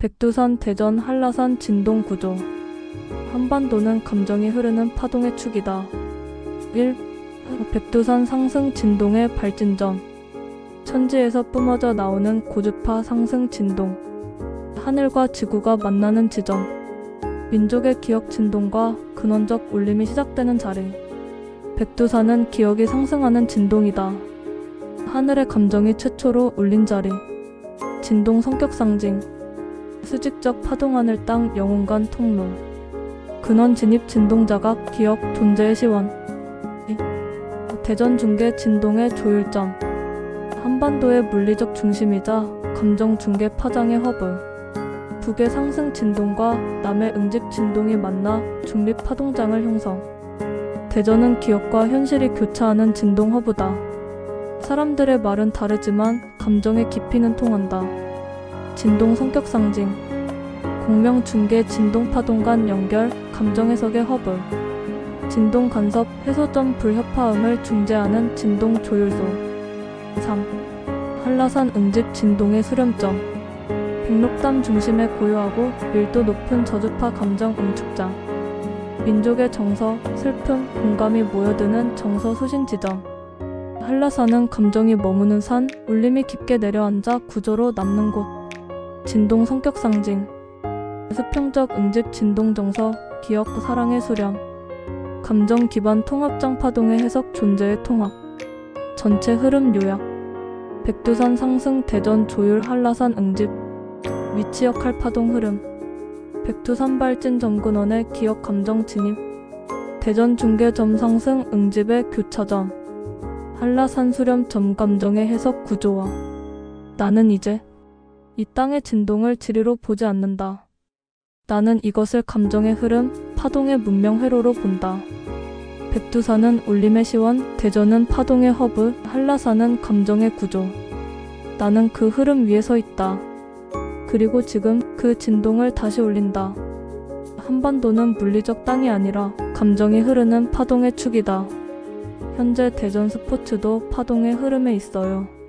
백두산, 대전, 한라산 진동 구조. 한반도는 감정이 흐르는 파동의 축이다. 1. 백두산 상승 진동의 발진점. 천지에서 뿜어져 나오는 고주파 상승 진동. 하늘과 지구가 만나는 지점. 민족의 기억 진동과 근원적 울림이 시작되는 자리. 백두산은 기억이 상승하는 진동이다. 하늘의 감정이 최초로 울린 자리. 진동 성격 상징. 수직적 파동하늘 땅 영혼간 통로. 근원 진입 진동 자각 기억 존재의 시원. 대전 중계 진동의 조율점. 한반도의 물리적 중심이자 감정 중계 파장의 허브. 북의 상승 진동과 남의 응집 진동이 만나 중립 파동장을 형성. 대전은 기억과 현실이 교차하는 진동 허브다. 사람들의 말은 다르지만 감정의 깊이는 통한다. 진동 성격 상징. 공명 중계 진동 파동 간 연결 감정 해석의 허브. 진동 간섭 해소점 불협화음을 중재하는 진동 조율소. 3. 한라산 응집 진동의 수렴점. 백록담 중심에 고요하고 밀도 높은 저주파 감정 응축장. 민족의 정서, 슬픔, 공감이 모여드는 정서 수신 지점. 한라산은 감정이 머무는 산, 울림이 깊게 내려앉아 구조로 남는 곳. 진동 성격 상징. 수평적 응집 진동 정서, 기억, 사랑의 수렴. 감정 기반 통합장 파동의 해석 존재의 통합. 전체 흐름 요약. 백두산 상승 대전 조율 한라산 응집. 위치 역할 파동 흐름. 백두산 발진 점근원의 기억 감정 진입. 대전 중계점 상승 응집의 교차점. 한라산 수렴 점 감정의 해석 구조화. 나는 이제 이 땅의 진동을 지리로 보지 않는다. 나는 이것을 감정의 흐름, 파동의 문명 회로로 본다. 백두산은 울림의 시원, 대전은 파동의 허브, 한라산은 감정의 구조. 나는 그 흐름 위에 서 있다. 그리고 지금 그 진동을 다시 올린다. 한반도는 물리적 땅이 아니라 감정이 흐르는 파동의 축이다. 현재 대전 스포츠도 파동의 흐름에 있어요.